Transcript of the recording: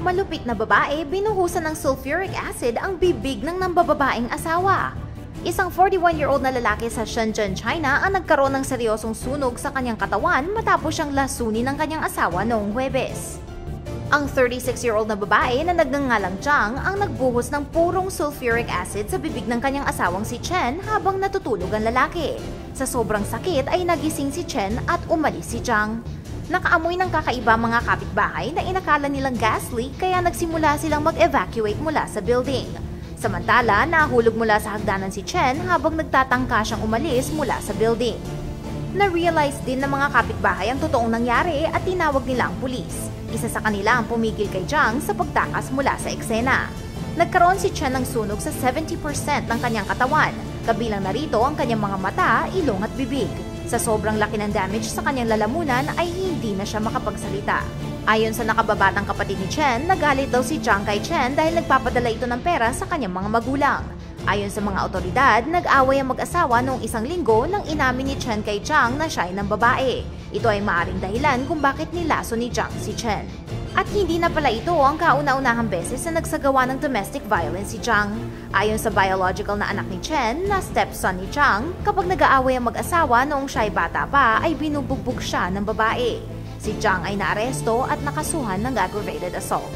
Malupit na babae, binuhusan ng sulfuric acid ang bibig ng nambababaeng asawa. Isang 41-year-old na lalaki sa Shenzhen, China ang nagkaroon ng seryosong sunog sa kanyang katawan matapos siyang lasunin ng kanyang asawa noong Huwebes. Ang 36-year-old na babae na nagngangalang Zhang ang nagbuhos ng purong sulfuric acid sa bibig ng kanyang asawang si Chen habang natutulog ang lalaki. Sa sobrang sakit ay nagising si Chen at umalis si Zhang. Nakaamoy ng kakaiba mga kapitbahay na inakala nilang gas leak kaya nagsimula silang mag-evacuate mula sa building. Samantala, nahulog mula sa hagdanan si Chen habang nagtatangka siyang umalis mula sa building. Na-realize din ng mga kapitbahay ang totoong nangyari at tinawag nila ang pulis. Isa sa kanila ang pumigil kay Zhang sa pagtakas mula sa eksena. Nagkaroon si Chen ng sunog sa 70% ng kanyang katawan, kabilang narito ang kanyang mga mata, ilong at bibig. Sa sobrang laki ng damage sa kanyang lalamunan ay hindi na siya makapagsalita. Ayon sa nakababatang kapatid ni Chen, nagalit daw si Zhang kay Chen dahil nagpapadala ito ng pera sa kanyang mga magulang. Ayon sa mga otoridad, nag-away ang mag-asawa noong isang linggo nang inamin ni Chen kay Zhang na siya ay ng babae. Ito ay maaring dahilan kung bakit nilaso ni Zhang si Chen. At hindi na pala ito ang kauna-unahang beses na nagsagawa ng domestic violence si Zhang. Ayon sa biological na anak ni Chen, na stepson ni Zhang, kapag nag-aaway ang mag-asawa noong siya ay bata pa, ay binubugbog siya ng babae. Si Zhang ay naaresto at nakasuhan ng aggravated assault.